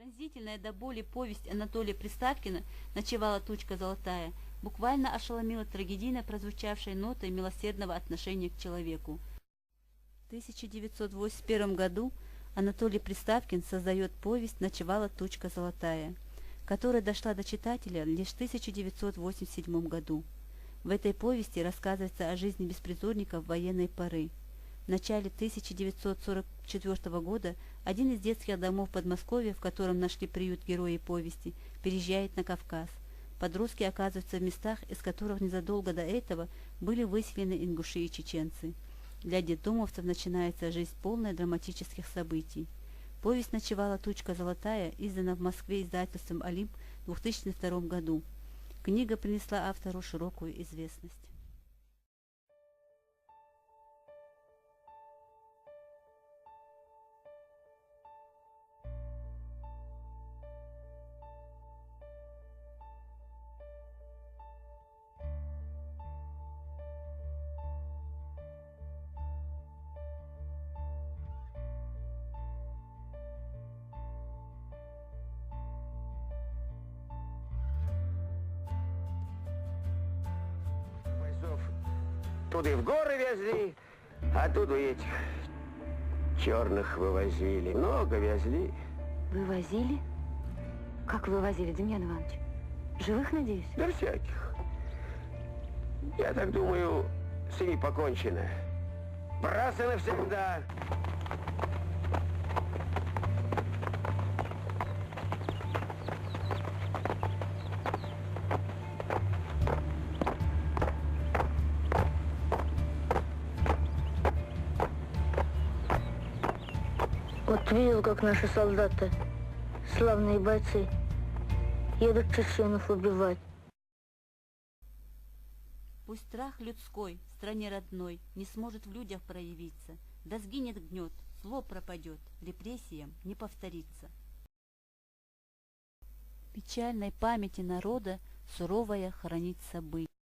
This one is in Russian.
Пронзительная до боли повесть Анатолия Приставкина «Ночевала тучка золотая» буквально ошеломила трагедийно прозвучавшей нотой милосердного отношения к человеку. В 1981 году Анатолий Приставкин создает повесть «Ночевала тучка золотая», которая дошла до читателя лишь в 1987 году. В этой повести рассказывается о жизни беспризорников военной поры. В начале 1944 года один из детских домов Подмосковья, в котором нашли приют герои повести, переезжает на Кавказ. Подростки оказываются в местах, из которых незадолго до этого были выселены ингуши и чеченцы. Для детдомовцев начинается жизнь полная драматических событий. Повесть «Ночевала тучка золотая» издана в Москве издательством «Олимп» в 2002 году. Книга принесла автору широкую известность. Туды в горы везли, оттуда этих черных вывозили. Много везли. Вывозили? Как вывозили, Демьян Иванович? Живых, надеюсь? Да всяких. Я так думаю, с ними покончено. И навсегда. Вот видел, как наши солдаты, славные бойцы, едут чеченов убивать. Пусть страх людской в стране родной не сможет в людях проявиться, да сгинет гнет, зло пропадет, репрессиям не повторится. Печальной памяти народа суровая хранит события.